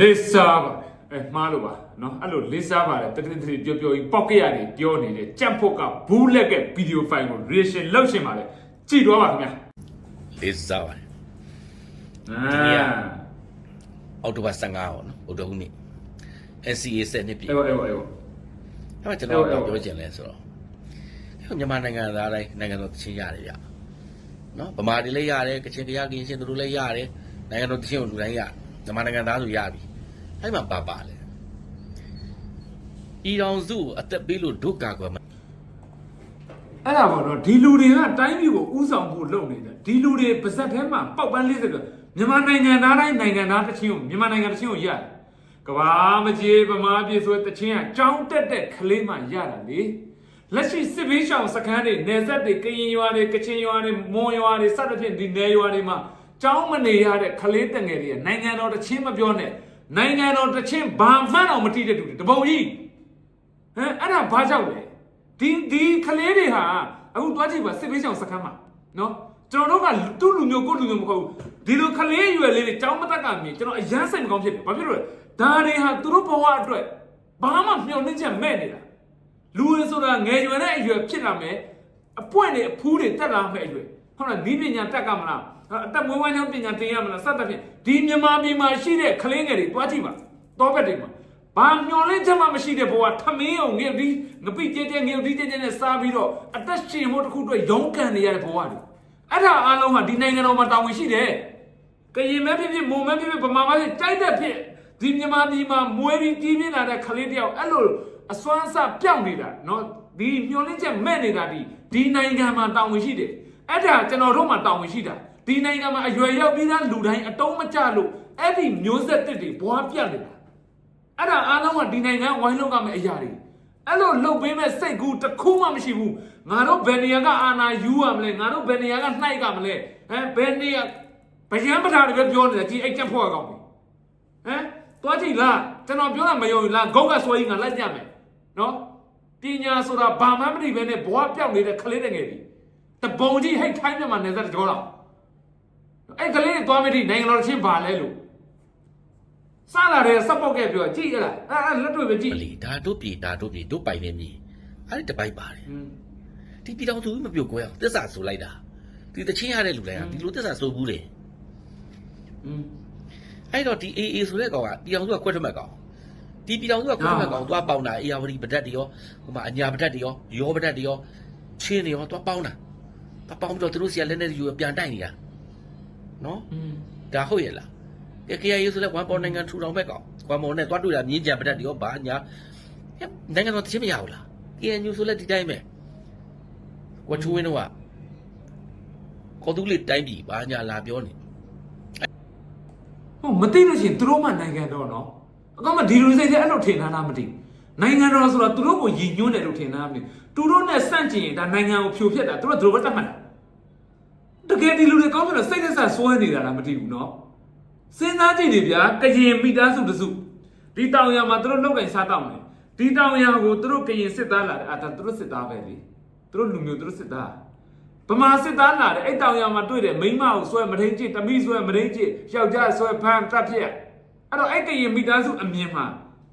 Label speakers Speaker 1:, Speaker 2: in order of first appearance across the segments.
Speaker 1: လေးစားပါအဲမှားလို့ပါနော်အဲ့လိုလေးစားပါတယ်တတိတတိပြောပြောကြီးပေါက်ကရနေပြောနေတဲ့ကြက်ဖို့ကဘူးလက်ကဗီဒီယိုဖိုင်ကို reaction လုပ်ရှင်ပါတယ်ကြည့်တော့ပါခင်ဗျာ
Speaker 2: လေးစားပါတယ်
Speaker 1: အာ
Speaker 2: အောက်တိုဘာ15ပေါ့နော်ဗုဒ္ဓဟူးနေ့ NCA ဆက်နှစ်ပြည့်
Speaker 1: အေးပါအေးပါအေးပါ
Speaker 2: အဲ့မှာကျွန်တော်တော့ပြောချင်လဲဆိုတော့အဲ့မြန်မာနိုင်ငံသားတိုင်းနိုင်ငံတော်တချင်းရတယ်ဗျနော်ဗမာတွေလည်းရတယ်ကချင်တရားကရင်ရှင်တို့လည်းရတယ်နိုင်ငံတော်တချင်းကိုလူတိုင်းရ မြန်မာနိုင်ငံသားဆိုရပြီအဲ့မှာပါပါလေဤတော်စုကိုအသက်ပေးလို့ဒုက္ခကွယ်မ
Speaker 1: အဲ့ဒါပေါ့နော်ဒီလူတွေကတိုင်းပြည်ကိုဥဆောင်ဖို့လုပ်နေတယ်ဒီလူတွေပါဇက်ထဲမှာပေါက်ပန်း40ကမြန်မာနိုင်ငံသားတိုင်းနိုင်ငံသားတစ်ချင်းကိုမြန်မာနိုင်ငံတစ်ချင်းကိုရတယ်ကဘာမကြီးဗမာပြည်ဆိုတဲ့တစ်ချင်းကကြောင်းတက်တဲ့ကလေးမှရတာလေလက်ရှိစစ်ဘေးရှောင်စခန်းတွေနယ်စပ်တွေကရင်ရွာတွေကချင်ရွာတွေမွန်ရွာတွေစသဖြင့်ဒီနယ်ရွာတွေမှာ ကြောင်းမနေရတဲ့ကလေးတငယ်တွေကနိုင်ငံတော်တစ်ချင်းမပြောနဲ့နိုင်ငံတော်တစ်ချင်းဘာမှန်းတော့မတိတဲ့တူတွေတပုံကြီးဟမ်အဲ့ဒါဘာကြောင့်လဲဒီဒီကလေးတွေဟာအခုတွားကြည့်ပါစစ်ပေးဆောင်စခန်းမှာနော်ကျွန်တော်တို့ကသူ့လူမျိုးကိုယ့်လူမျိုးမဟုတ်ဘူးဒီလိုကလေးရွယ်လေးတွေကြောင်းမတက်ကမြင်ကျွန်တော်အရန်စိတ်မကောင်းဖြစ်တယ်ဘာဖြစ်လို့လဲဒါတွေဟာသူတို့ဘဝအတွက်ဘာမှမျှော်လင့်ချက်မဲ့နေတာလူရင်းဆိုတာငယ်ရွယ်တဲ့အရွယ်ဖြစ်လာမယ်အပွင့်တွေအဖူးတွေတက်လာမယ်အရွယ်ဟုတ်လားနီးပညာတက်ကမလား အသက်မွေးဝမ်းကြောင်းပညာသင်ရမလားစသဖြင့်ဒီမြန်မာပြည်မှာရှိတဲ့ကလေးငယ်တွေတွားကြည့်ပါတောဘက်တွေမှာဘာမျောလင်းချက်မှမရှိတဲ့ဘဝထမင်းအောင်ငရုတ်ဒီငပိကျဲကျဲငရုတ်ဒီကျဲကျဲနဲ့စားပြီးတော့အသက်ရှင်ဖို့တစ်ခုအတွက်ရုန်းကန်နေရတဲ့ဘဝတွေအဲ့ဒါအားလုံးဟာဒီနိုင်ငံတော်မှာတာဝန်ရှိတယ်ကရင်မဲဖြစ်ဖြစ်မုံမဲဖြစ်ဖြစ်ဗမာမဲဖြစ်ကြိုက်တဲ့ဖြစ်ဒီမြန်မာပြည်မှာမွေးပြီးကြီးပြင်းလာတဲ့ကလေးတယောက်အဲ့လိုအစွမ်းအစပြောင်းနေတာနော်ဒီမျောလင်းချက်မဲ့နေတာဒီဒီနိုင်ငံမှာတာဝန်ရှိတယ်အဲ့ဒါကျွန်တော်တို့မှာတာဝန်ရှိတာ ဒီနိုင်ငံမှာအရွယ်ရောက်ပြီးသားလူတိုင်းအတုံးမကျလို့အဲ့ဒီမျိုးဆက်တစ်တွေဘွားပြတ်နေတာအဲ့ဒါအားလုံးကဒီနိုင်ငံဝိုင်းလောက်ကမဲ့အရာတွေအဲ့လိုလှုပ်ပေးမဲ့စိတ်ကူးတစ်ခုမှမရှိဘူးငါတို့ဘယ်နေရာကအာနာယူရမလဲငါတို့ဘယ်နေရာကနှိုက်ကမလဲဟမ်ဘယ်နေရာဗျံပဓာတွေပဲပြောနေတာဒီအိတ်ချက်ဖို့ကောင်းပြီဟမ်သွားကြည့်လားကျွန်တော်ပြောတာမယုံဘူးလားဂုတ်ကဆွဲကြီးငါလိုက်ကြမယ်နော်ပညာဆိုတာဘာမှမသိပဲနဲ့ဘဝပြောက်နေတဲ့ကလေးတငယ်ပြီတပုံကြီးဟိတ်ထိုင်းမြတ်မှာနေသက်ကြောတော့ အဲ့ကလေးတွေသွားမထိနိုင်ငံတော်ချင်းဘာလဲလို့စလာတယ်စပောက်ခဲ့ပြောကြည့်ရလားအဲ့လက်တွေ့ပဲကြည့်
Speaker 2: လေဒါတို့ပြည်ဒါတို့ပြည်တို့ပိုင်နေမြည်အဲ့ဒီတပိုက်ပါတယ်ဒီပြည်တော်သူမပြုတ်ကွဲအောင်တစ္ဆာဆိုလိုက်တာဒီတချင်းရတဲ့လူလိုက်ကဒီလိုတစ္ဆာဆိုဘူးလေအဲ့တော့ဒီ AA ဆိုတဲ့ကောင်ကပြည်တော်သူကကွက်ထမက်ကောင်ဒီပြည်တော်သူကကွက်ထမက်ကောင်သွားပေါင်းတာအေယာဝတီပဒတ်တရောဟိုမှာအညာပဒတ်တရောရောပဒတ်တရောချင်းနေရောသွားပေါင်းတာသွားပေါင်းပြီးတော့သူတို့စီကလက်နဲ့ယူပြန်တိုက်နေတာ နော်
Speaker 1: อืม
Speaker 2: ဒါဟုတ်ရဲ့လားကဲ KIA ဆိုလဲ1ပေါ်နိုင်ငံထူထောင်ဘက်ကောင်ကွာမော်နဲ့သွားတွေ့တာမြင်းကြံပဒတ်တွေရောဘာညာဟဲ့နိုင်ငံတော်တချင်းမရဘူးလား KNU ဆိုလဲဒီတိုင်းပဲကွာချူဝင်းတော့ကကော်တူးလေးတိုင်းပြည်ဘာညာလာပြောနေ
Speaker 1: ဟိုမသိလို့ရှိရင်သူတို့မှနိုင်ငံတော်နော်အကောင်မဒီလိုစိတ်ထဲအဲ့လိုထင်ထားလားမသိဘူးနိုင်ငံတော်ဆိုတာသူတို့ကိုယဉ်ညွှန်းတယ်လို့ထင်တာမသိဘူးသူတို့နဲ့စန့်ကျင်ရင်ဒါနိုင်ငံကိုဖြိုဖျက်တာသူတို့ကသူတို့ပဲတတ်မှတ်တာတ ကယ်ဒီလူတွေကောင်းပြီလို့စိတ်သက်သာစွဲနေတာလားမသိဘူးနော်စဉ်းစားကြည့်နေဗျာကရင်မိသားစုတစုဒီတောင်ရမှာသူတို့လောက်ကန်စားတောင်းတယ်ဒီတောင်ရကိုသူတို့ကရင်စစ်သားလာတယ်အာဒါသူတို့စစ်သားပဲလေသူတို့လူမျိုးသူတို့စစ်သားဗမာစစ်သားလာတယ်အဲ့တောင်ရမှာတွေ့တယ်မိန်းမကိုဆွဲမထိန်ကျစ်တမိဆွဲမထိန်ကျစ်ယောက်ျားဆွဲဖမ်းတတ်ဖြစ်အဲ့တော့အဲ့ကရင်မိသားစုအမြင်မှာ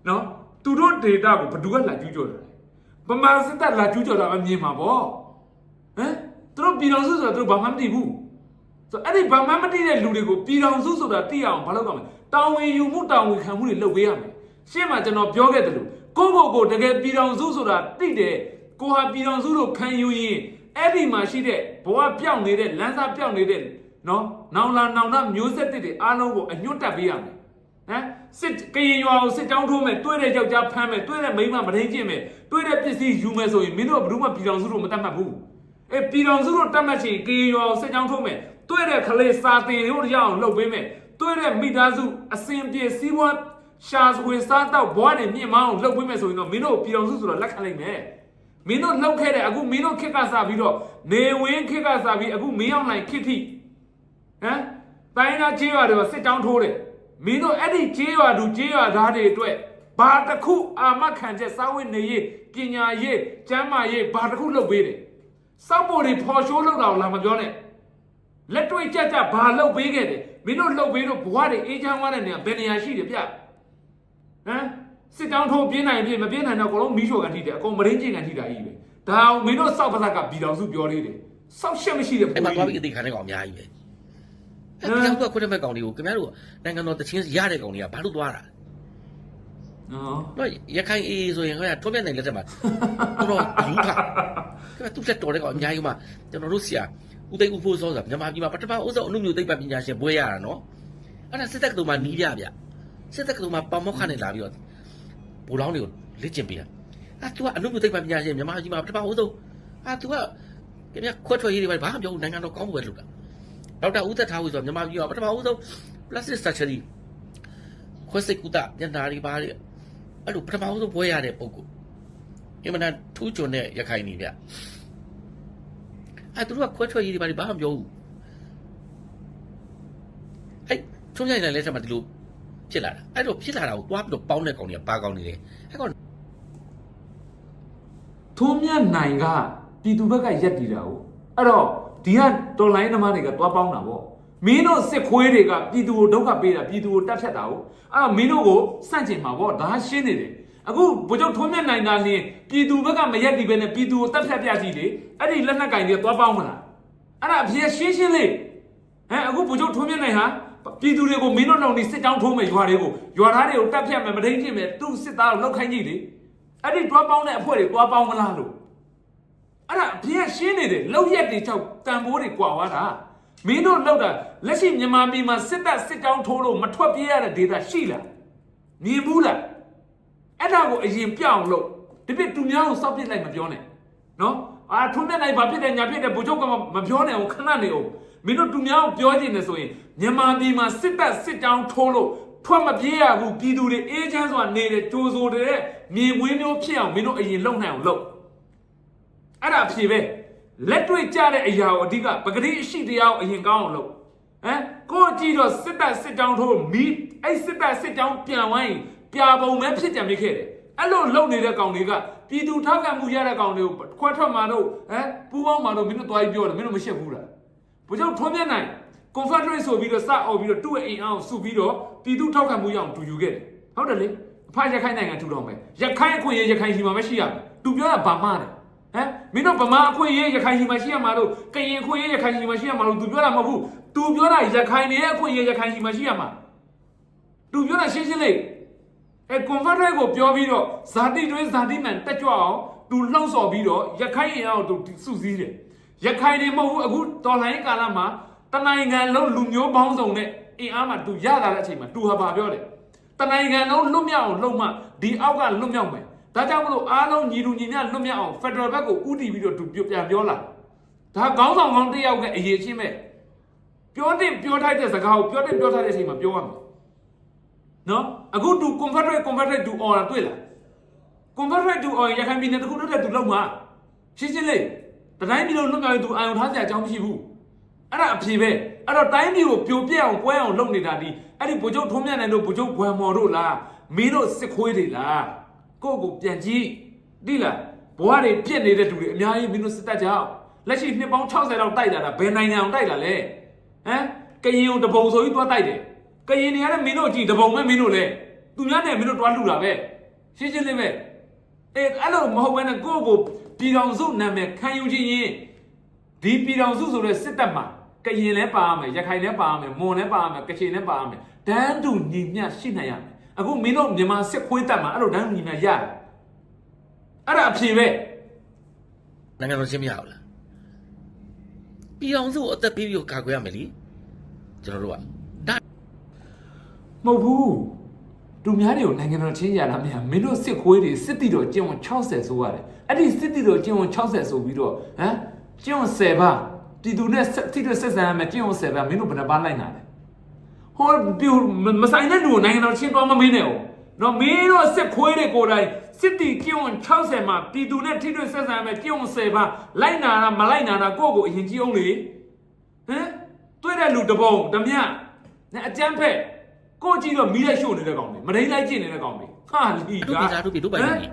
Speaker 1: နော်သူတို့ဒေတာကိုဘယ်သူကလာကျူးကျော်တာလဲဗမာစစ်တပ်လာကျူးကျော်တာအမြင်မှာပေါ့ဟမ်သူတို့ပြည်တော်စုဆိုတာသူတို့ဘာမှမသိဘူး ဆိုတော့အဲ့ဒီဘာမှမသိတဲ့လူတွေကိုပြည်တော်စုဆိုတာသိအောင်ဘာလုပ်ကြမလဲတောင်းဝင်ယူမှုတောင်းဝင်ခံမှုတွေလုပ်ပေးရမယ်ရှင်းမှာကျွန်တော်ပြောခဲ့တယ်လို့ကိုယ့်ကိုယ်ကိုတကယ်ပြည်တော်စုဆိုတာသိတယ်ကိုဟာပြည်တော်စုလို့ခံယူရင်အဲ့ဒီမှာရှိတဲ့ဘဝပြောင်းနေတဲ့လမ်းစာပြောင်းနေတဲ့နော်နောင်လာနောင်လာမျိုးဆက်တစ်တွေအားလုံးကိုအညွတ်တက်ပေးရမယ်ဟမ်စစ်ကရင်ရွာကိုစစ်တောင်းထိုးမယ်တွေ့တဲ့ယောက်ျားဖမ်းမယ်တွေ့တဲ့မိန်းမမထိန်ကျင့်မယ်တွေ့တဲ့ပစ္စည်းယူမယ်ဆိုရင်မင်းတို့ကဘယ်သူမှပြည်တော်စုလို့မတတ်မှတ်ဘူးအေးပြည်တော်စုလို့တတ်မှတ်ချင်ကရင်ရွာကိုစစ်တောင်းထိုးမယ် တွေ့တဲ့ကလေးစာတင်တို့ရအောင်လုပ်ပေးမယ်တွေ့တဲ့မိသားစုအစဉ်ပြေစည်းဝါးရှာစွေစားတော့ဘွားတွေမြင့်မအောင်လုပ်ပေးမယ်ဆိုရင်တော့မင်းတို့ပြည်တော်စုဆိုတော့လက်ခံလိုက်မယ်မင်းတို့လောက်ခဲ့တဲ့အခုမင်းတို့ခက်ကစားပြီးတော့နေဝင်းခက်ကစားပြီးအခုမင်းအောင်နိုင်ခစ်ထိဟမ်တိုင်းသားခြေရွာတွေကစစ်တောင်းထိုးတယ်မင်းတို့အဲ့ဒီခြေရွာသူခြေရွာသားတွေအတွက်ဘာတစ်ခုအာမခံချက်စာဝတ်နေရေးပညာရေးကျမ်းမာရေးဘာတစ်ခုလုပ်ပေးတယ်စောက်ပေါ်တွေဖော်ရှိုးလုပ်တာကိုလာမပြောနဲ့ လက်တွေ့ကြကြဘာလုပ်ပေးခဲ့တယ်မင်းတို့လုပ်ပေးတော့ဘဝတွေအေးချမ်းသွားတဲ့နေရာဘယ်နေရာရှိတယ်ဗျဟမ်စစ်တောင်းထိုးပြင်းနိုင်ပြင်းမပြင်းနိုင်တော့အကုန်လုံးမီးရှို့ကန်ထိတယ်အကုန်မရင်းကျင်ကန်ထိတာကြီးပဲဒါအောင်မင်းတို့စောက်ပါးကပြည်တော်စုပြောလေးတယ်စောက်ရှက်မရှိတဲ့
Speaker 2: အဲ့မှာ
Speaker 1: ပုံ
Speaker 2: သွားပြီး
Speaker 1: ကြီး
Speaker 2: အသေးခံတဲ့ကောင်အများကြီးပဲအဲ့ပြောင်းကခွတ်တဲ့မဲ့ကောင်တွေကိုခင်ဗျားတို့နိုင်ငံတော်တချင်းရတဲ့ကောင်တွေကဘာလို့သွားတာ
Speaker 1: နော်
Speaker 2: တော့ရခိုင်အေးဆိုရင်ခင်ဗျာထွန်းပြတ်နိုင်လက်ထက်မှာတော်တော်ယူထားခင်ဗျာသူတက်တော်တဲ့ကောင်အများကြီးမှကျွန်တော်တို့ဆရာ ဦးသိန်းဦးဖို့စောဆိုတာမြန်မာပြည်မှာပထမဦးဆုံးအမှုမျိုးသိပ္ပံပညာရှင်ဘွဲရတာနော်အဲ့ဒါစစ်တပ်ကတူမှာနီးပြဗျစစ်တပ်ကတူမှာပေါမောက်ခနဲ့လာပြီးတော့ဘူလောင်းတွေကိုလက်ကျင်ပေးတာအဲ့ तू ကအမှုမျိုးသိပ္ပံပညာရှင်မြန်မာပြည်မှာပထမဦးဆုံးအဲ့ तू ကခင်ဗျာခွတ်ထွက်ရေးတွေဘာမှမပြောဘူးနိုင်ငံတော်ကောင်းမှုပဲလုပ်တာဒေါက်တာဦးသက်ထားဦးဆိုတော့မြန်မာပြည်မှာပထမဦးဆုံး plastic surgery ခွဲစိတ်ကုသညနာတွေပါတဲ့အဲ့လိုပထမဆုံးဘွဲရတဲ့ပုံကိုအင်မတန်ထူးချွန်တဲ့ရခိုင်နေဗျ အဲ့သူတို့ကခွဲထွက်ရေးတွေပါဘာမှမပြောဘူးအဲ့ချုံရိုင်တဲ့လက်ထက်မှာဒီလိုဖြစ်လာတာအဲ့တော့ဖြစ်လာတာကိုတွားပြီးတော့ပေါင်းတဲ့ကောင်တွေကပါကောင်နေတယ်အဲ့ကောင်
Speaker 1: ထုံးမြတ်နိုင်ကပြည်သူဘက်ကရက်တည်တာကိုအဲ့တော့ဒီကတော်လိုင်းသမားတွေကသွားပေါင်းတာပေါ့မင်းတို့စစ်ခွေးတွေကပြည်သူကိုဒုက္ခပေးတာပြည်သူကိုတတ်ဖြတ်တာကိုအဲ့တော့မင်းတို့ကိုစန့်ကျင်မှာပေါ့ဒါရှင်းနေတယ် အခုဗိုလ်ချုပ်ထုံးမြတ်နိုင်ကလင်းပြည်သူဘက်ကမရက်တည်ပဲနဲ့ပြည်သူကိုတတ်ဖြတ်ပြစီလေအဲ့ဒီလက်နက်ကင်တွေသွားပေါင်းမလားအဲ့ဒါအဖြစ်ရှင်းရှင်းလေးဟမ်အခုဗိုလ်ချုပ်ထုံးမြတ်နိုင်ဟာပြည်သူတွေကိုမင်းတို့လုံနေစစ်ကြောင်းထိုးမယ်ရွာတွေကိုရွာသားတွေကိုတတ်ဖြတ်မယ်မထိန်ဖြစ်မယ်သူ့စစ်သားကိုလောက်ခိုင်းကြည့်လေအဲ့ဒီတွားပေါင်းတဲ့အဖွဲ့တွေတွားပေါင်းမလားလို့အဲ့ဒါအဖေကရှင်းနေတယ်လောက်ရက်တွေချောက်တန်ဖိုးတွေကွာသွားတာမင်းတို့လောက်တာလက်ရှိမြန်မာပြည်မှာစစ်တပ်စစ်ကြောင်းထိုးလို့မထွက်ပြေးရတဲ့ဒေသရှိလားမြင်ဘူးလား အဲ့ဒါကိုအရင်ပြအောင်လုပ်ဒီပြသူများကိုစောက်ပစ်လိုက်မပြောနဲ့နော်အာထုံးမြတ်နိုင်ဘာဖြစ်တယ်ညာဖြစ်တယ်ဘုချုပ်ကမပြောနဲ့အောင်ခဏနေအောင်မင်းတို့သူများကိုပြောချင်တယ်ဆိုရင်မြန်မာပြည်မှာစစ်တပ်စစ်ကြောင်းထိုးလို့ထွက်မပြေးရဘူးပြည်သူတွေအေးချမ်းစွာနေတဲ့ကြိုးစိုးတဲ့မြေဝင်းမျိုးဖြစ်အောင်မင်းတို့အရင်လုပ်နိုင်အောင်လုပ်အဲ့ဒါအဖြေပဲလက်တွေ့ကြတဲ့အရာကိုအဓိကပဂတိအရှိတရားကိုအရင်ကောင်းအောင်လုပ်ဟမ်ကိုကြည့်တော့စစ်တပ်စစ်တောင်းထိုးမီးအဲ့စစ်တပ်စစ်တောင်းပြန်ဝိုင်း ပြာပုံပဲဖြစ်ကြံမိခဲ့တယ်အဲ့လိုလုံနေတဲ့ကောင်တွေကပြည်သူထောက်ခံမှုရတဲ့ကောင်တွေကိုခွဲထွက်မှာတော့ဟမ်ပူပေါင်းမှာတော့မင်းတို့သွားပြီးပြောတယ်မင်းတို့မရှက်ဘူးလားဘုเจ้าထွန်းမြတ်နိုင် confederate ဆိုပြီးတော့စအော်ပြီးတော့သူ့ရဲ့အိမ်အောင်စုပြီးတော့ပြည်သူထောက်ခံမှုရအောင်တူယူခဲ့တယ်ဟုတ်တယ်လေအဖရခိုင်နိုင်ငံထူထောင်မယ်ရခိုင်အခွင့်အရေးရခိုင်ရှိမှာမရှိရဘူးသူပြောတာဘာမှတယ်ဟမ်မင်းတို့ဗမာအခွင့်အရေးရခိုင်ရှိမှာရှိရမှာလို့ကရင်အခွင့်အရေးရခိုင်ရှိမှာရှိရမှာလို့သူပြောတာမဟုတ်ဘူးသူပြောတာရခိုင်တွေရဲ့အခွင့်အရေးရခိုင်ရှိမှာရှိရမှာသူပြောတာရှင်းရှင်းလေး အဲ converter ကိုပြောပြီးတော့ဇာတိတွင်းဇာတိမှန်တက်ကြွအောင်သူလှုပ်ဆော်ပြီးတော့ရခိုင်ရင်အောင်သူစုစည်းတယ်ရခိုင်တွေမဟုတ်ဘူးအခုတော်လိုင်းကာလမှာတနိုင်ငံလုံးလူမျိုးပေါင်းစုံနဲ့အင်အားမှသူရလာတဲ့အချိန်မှာသူဟာပါပြောတယ်တနိုင်ငံလုံးလွတ်မြောက်အောင်လှုပ်မှဒီအောက်ကလွတ်မြောက်မယ်ဒါကြောင့်မလို့အားလုံးညီလူညီမျှလွတ်မြောက်အောင် Federal ဘက်ကိုဥတီပြီးတော့သူပြန်ပြောလာဒါကောင်းဆောင်ကောင်းတယောက်ကအရေးချင်းပဲပြောတင်ပြောထိုက်တဲ့စကားကိုပြောတင်ပြောထိုက်တဲ့အချိန်မှာပြောရမယ်နော် အခုသူ confederate confederate သူအော်တာတွေ့လား confederate သူအော်ရခိုင်ပြည်နယ်တစ်ခုတည်းတည်းသူလောက်မှာရှင်းရှင်းလေးတတိုင်းပြည်လုံးလွတ်မြောက်ရင်သူအာရုံထားစရာအကြောင်းမရှိဘူးအဲ့ဒါအဖြေပဲအဲ့တော့တိုင်းပြည်ကိုပြိုပြက်အောင်ကွဲအောင်လုပ်နေတာဒီအဲ့ဒီဗိုလ်ချုပ်ထုံးမြတ်နိုင်တို့ဗိုလ်ချုပ်ဘွယ်မော်တို့လားမင်းတို့စစ်ခွေးတွေလားကိုယ့်ကိုပြန်ကြည့်တိလားဘဝတွေပြစ်နေတဲ့သူတွေအများကြီးမင်းတို့စစ်တပ်ကြောင့်လက်ရှိနှစ်ပေါင်း60လောက်တိုက်လာတာဘယ်နိုင်ငံအောင်တိုက်လာလဲဟမ်ကရင်ကိုတပုံဆိုပြီးသွားတိုက်တယ် ကရင်တွေကလည်းမင်းတို့ကြည့်တပုံပဲမင်းတို့လဲသူများနဲ့မင်းတို့တွားလူတာပဲရှင်းရှင်းလေးပဲအဲအဲ့လိုမဟုတ်ဘဲနဲ့ကိုယ့်ကိုပြည်တော်စုနာမည်ခံယူခြင်းရင်ဒီပြည်တော်စုဆိုတဲ့စစ်တပ်မှာကရင်လည်းပါရမယ်ရခိုင်လည်းပါရမယ်မွန်လည်းပါရမယ်ကချင်လည်းပါရမယ်တန်းတူညီမျှရှိနိုင်ရမယ်အခုမင်းတို့မြန်မာစစ်ခွေးတပ်မှာအဲ့လိုတန်းတူညီမျှရတယ်အဲ့ဒါအဖြေပဲ
Speaker 2: နိုင်ငံတော်ချင်းမရဘူးလားပြည်အောင်စုကိုအသက်ပေးပြီးတော့ကာကွယ်ရမယ်လीကျွန်တော်တို့ကဒါ
Speaker 1: မဟုတ်ဘူးသူများတွေကိုနိုင်ငံတော်ချင်းရတာမရမင်းတို့စစ်ခွေးတွေစစ်တီတော်ကျင့်ဝင်60ဆိုရတယ်အဲ့ဒီစစ်တီတော်ကျင့်ဝင်60ဆိုပြီးတော့ဟမ်ကျင့်ဝင်10ပါပြည်သူနဲ့စစ်တီတော်ဆက်ဆံရမယ်ကျင့်ဝင်10ပါမင်းတို့ဘယ်နှပါလိုက်နာလဲဟောပြူမဆိုင်တဲ့လူကိုနိုင်ငံတော်ချင်းသွားမမင်းနဲ့哦နော်မင်းတို့စစ်ခွေးတွေကိုယ်တိုင်စစ်တီကျင့်ဝင်60မှာပြည်သူနဲ့ထိတွေ့ဆက်ဆံရမယ်ကျင့်ဝင်10ပါလိုက်နာတာမလိုက်နာတာကိုယ့်ကိုအရင်ကြည့်အောင်လေဟမ်တွေ့တဲ့လူတစ်ပုံတစ်မြနဲ့အကြမ်းဖက် ကိုကြည့်တော့မီးလိုက်ရှို့နေတဲ့ကောင်တွေမရင်းလိုက်ကျင့်နေတဲ့ကောင်တွေဟာလီ
Speaker 2: တို့
Speaker 1: က
Speaker 2: ပြည်သားတို့ပြည်တို့ပိုင်နေတယ်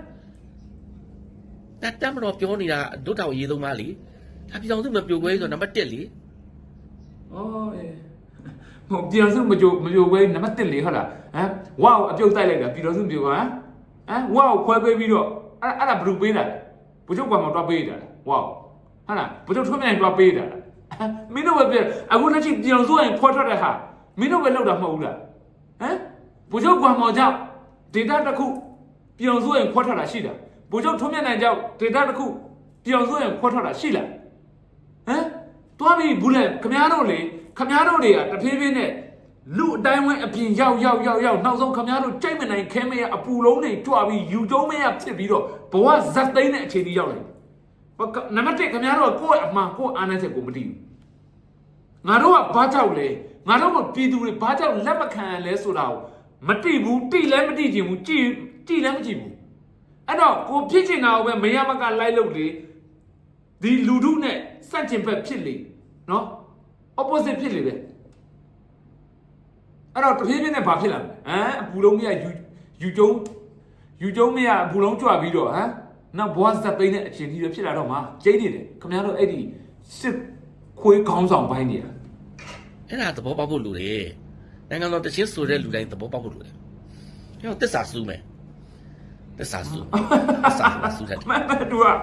Speaker 2: ဒါတမ်းမတော်ပြောနေတာတို့တောင်ရေးသုံးပါလေဒါပြည်အောင်စုမပြိုကွဲဆိုတော့နံပါတ်1လေ
Speaker 1: အော်အေးဟိုပြည်တော်စုမကြိုမကြိုပဲနံပါတ်1လေဟုတ်လားဟမ်ဝါကိုအပြုတ်တိုက်လိုက်တာပြည်တော်စုမကြိုကဟမ်ဟမ်ဝါကိုခွဲပေးပြီးတော့အဲ့အဲ့ဒါဘယ်သူပေးတာလဲဘုချုပ်ကမှတော့ပေးတာလဲဝါကိုဟုတ်လားဘုချုပ်ထွန်းမြိုင်တော့ပေးတာလားမင်းတို့ပဲပြအခုလက်ရှိပြည်တော်စုရင်ခွဲထွက်တဲ့ဟာမင်းတို့ပဲလောက်တာမဟုတ်ဘူးလားဟ မ်ဘုချုပ်ကမှကြောင့်ဒေတာတစ်ခုပြည်တော်စုရင်ခွဲထွက်တာရှိတာဘုချုပ်ထွန်းမြိုင်ကြောင့်ဒေတာတစ်ခုပြည်တော်စုရင်ခွဲထွက်တာရှိလားဟမ်တွားပြီးဘူးလေခမားတို့လေခမားတို့တွေကတဖြည်းဖြည်းနဲ့လူအတိုင်းဝဲအပြင်ရောက်ရောက်ရောက်ရောက်နောက်ဆုံးခမားတို့ကြိတ်မနိုင်ခဲမရအပူလုံးတွေကြွပြီးယူကျုံးမရဖြစ်ပြီးတော့ဘဝဇက်သိန်းတဲ့အခြေအနေရောက်လာဘာနံပါတ်1ခမားတို့ကကိုယ့်ရဲ့အမှန်ကိုယ့်အာဏာချက်ကိုမတည်ဘူးငါတို့ကဘာကြောက်လဲငါတို့ကပြည်သူတွေဘာကြောက်လက်မခံရလဲဆိုတာကို မတိဘူးတိလည်းမတိချင်ဘူးကြည်ကြည်လည်းမကြည့်ဘူးအဲ့တော့ကိုဖြစ်ချင်တာကိုပဲမရမကလိုက်လို့လေဒီလူထုနဲ့စန့်ကျင်ဘက်ဖြစ်လေနော် opposite ဖြစ်လေပဲအဲ့တော့တဖြည်းဖြည်းနဲ့ဘာဖြစ်လာလဲဟမ်အပူလုံးမရယူယူကျုံယူကျုံမရအပူလုံးကြွပြီးတော့ဟမ်နောက်ဘွားဇက်သိန်းနဲ့အချင်းကြီးပဲဖြစ်လာတော့မှကျိတ်နေတယ်ခင်ဗျားတို့အဲ့ဒီစစ်ခွေးခေါင်းဆောင်ပိုင်းနေရ
Speaker 2: အဲ့ဒါသဘောပေါက်ဖို့လိုတယ် နိုင်ငံတော်တချင်းဆိုတဲ့လူတိုင်းသဘောပေါက်ဖို့လိုတယ်ကျွန်တော်တစ္ဆာစူးမယ်တစ္ဆာစူးတစ္ဆာစူးတယ်
Speaker 1: မမတူอ่ะ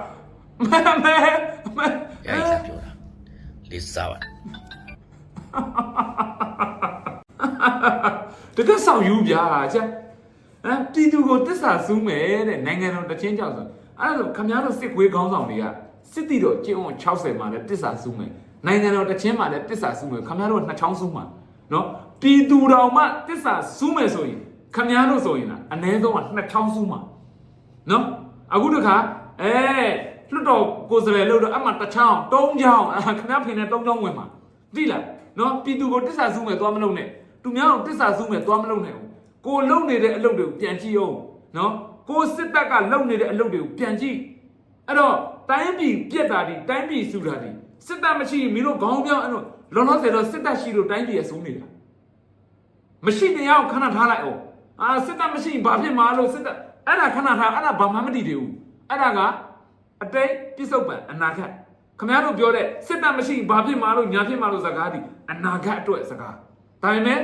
Speaker 1: မမမ
Speaker 2: ရိုက်စားပြောတာလေးစားပါ
Speaker 1: တကယ်ဆောင်ယူဗျာချက်ဟမ်ပြည်သူကိုတစ္ဆာစူးမယ်တဲ့နိုင်ငံတော်တချင်းကြောက်ဆိုအဲ့ဒါဆိုခမည်းတော်စစ်ခွေးခေါင်းဆောင်တွေကစစ်တီတော်ကျင်းအောင်60မှာလည်းတစ္ဆာစူးမယ်နိုင်ငံတော်တချင်းမှာလည်းတစ္ဆာစူးမယ်ခမည်းတော်နှစ်ချောင်းစူးမှာနော် ပြည်သူတော်မှတစ္ဆာစူးမယ်ဆိုရင်ခမည်းတော်ဆိုရင်လားအ ਨੇ ဆုံးကနှစ်ချောင်းစူးမှာနော်အခုတခါအဲလွတ်တော်ကိုယ်စရယ်လို့တော့အမှတစ်ချောင်းသုံးချောင်းခမည်းဖေနဲ့သုံးချောင်းဝင်မှာသိလားနော်ပြည်သူကိုတစ္ဆာစူးမယ်သွားမလုပ်နဲ့သူများကိုတစ္ဆာစူးမယ်သွားမလုပ်နဲ့ဘူးကိုလုံနေတဲ့အလုပ်တွေကိုပြန်ကြည့်အောင်နော်ကိုစစ်တပ်ကလုံနေတဲ့အလုပ်တွေကိုပြန်ကြည့်အဲ့တော့တိုင်းပြည်ပြက်တာဒီတိုင်းပြည်စုတာဒီစစ်တပ်မရှိရင်မင်းတို့ခေါင်းပြောင်းအဲ့လိုလောလောဆယ်တော့စစ်တပ်ရှိလို့တိုင်းပြည်ရဆုံးနေတာ မရှိတရားကိုခဏထားလိုက်အောင်အာစစ်တပ်မရှိရင်ဘာဖြစ်မှာလို့စစ်တပ်အဲ့ဒါခဏထားအဲ့ဒါဘာမှမတည်သေးဘူးအဲ့ဒါကအတိတ်ပြစ္ဆုတ်ပံအနာဂတ်ခင်ဗျားတို့ပြောတဲ့စစ်တပ်မရှိရင်ဘာဖြစ်မှာလို့ညာဖြစ်မှာလို့စကားဒီအနာဂတ်အတွက်စကားဒါပေမဲ့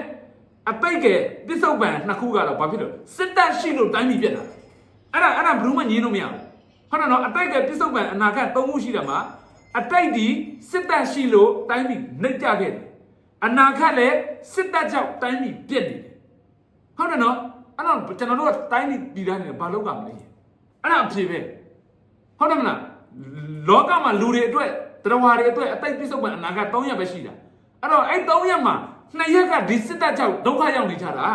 Speaker 1: အပိတ်ကပစ္စုပန်နှစ်ခုကတော့ဘာဖြစ်လို့စစ်တပ်ရှိလို့တိုင်းပြည်ပြက်တာအဲ့ဒါအဲ့ဒါဘယ်သူမှညင်းလို့မရဘူးဟုတ်တယ်နော်အတိတ်ကပစ္စုပန်အနာဂတ်သုံးခုရှိတယ်မှာအတိတ်ဒီစစ်တပ်ရှိလို့တိုင်းပြည်နှိပ်ကြခဲ့တယ် အနာဂတ်လည်းစစ်တပ်ကြောင့်တိုင်းပြည်ပြက်နေတယ်ဟုတ်တယ်နော်အဲ့တော့ကျွန်တော်တို့ကတိုင်းပြည်ပြည်သားနေတယ်ဘာလုပ်ကမလဲအဲ့ဒါအဖြေပဲဟုတ်တယ်မလားလောကမှာလူတွေအတွက်တရားတွေအတွက်အတိတ်ပစ္စုပန်အနာဂတ်၃ရက်ပဲရှိတာအဲ့တော့အဲ့၃ရက်မှာနှစ်ရက်ကဒီစစ်တပ်ကြောင့်ဒုက္ခရောက်နေကြတာ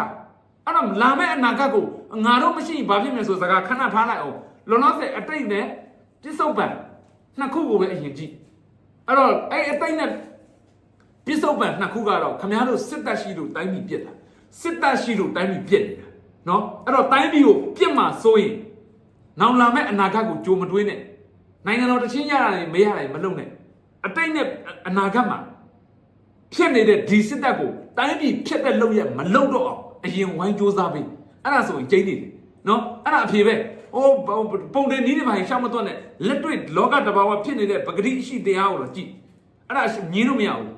Speaker 1: အဲ့တော့လာမယ့်အနာဂတ်ကိုငါတို့မရှိရင်ဘာဖြစ်မလဲဆိုစကားခဏထားလိုက်အောင်လောလောဆယ်အတိတ်နဲ့ပစ္စုပန်နှစ်ခုကိုပဲအရင်ကြည့်အဲ့တော့အဲ့အတိတ်နဲ့ ပစ္စုပန်နှစ်ခုကတော့ခမားတို့စစ်တပ်ရှိလို့တိုင်းပြည်ပြက်တာစစ်တပ်ရှိလို့တိုင်းပြည်ပြက်နေတာနော်အဲ့တော့တိုင်းပြည်ကိုပြက်မှာစိုးရင်နောင်လာမဲ့အနာဂတ်ကိုကြိုမတွေးနဲ့နိုင်ငံတော်တချင်းရတာတွေမရတာတွေမလုပ်နဲ့အတိတ်နဲ့အနာဂတ်မှာဖြစ်နေတဲ့ဒီစစ်တပ်ကိုတိုင်းပြည်ဖြစ်တဲ့လုပ်ရမလုပ်တော့အောင်အရင်ဝိုင်းစူးစမ်းပေးအဲ့ဒါဆိုရင်ကျိန်းနေတယ်နော်အဲ့ဒါအဖြေပဲဟိုပုံတယ်နီးနေပါရင်ရှောက်မသွက်နဲ့လက်တွေ့လောကတဘာဝဖြစ်နေတဲ့ပဂတိရှိတရားကိုတော့ကြည့်အဲ့ဒါညင်းလို့မရဘူး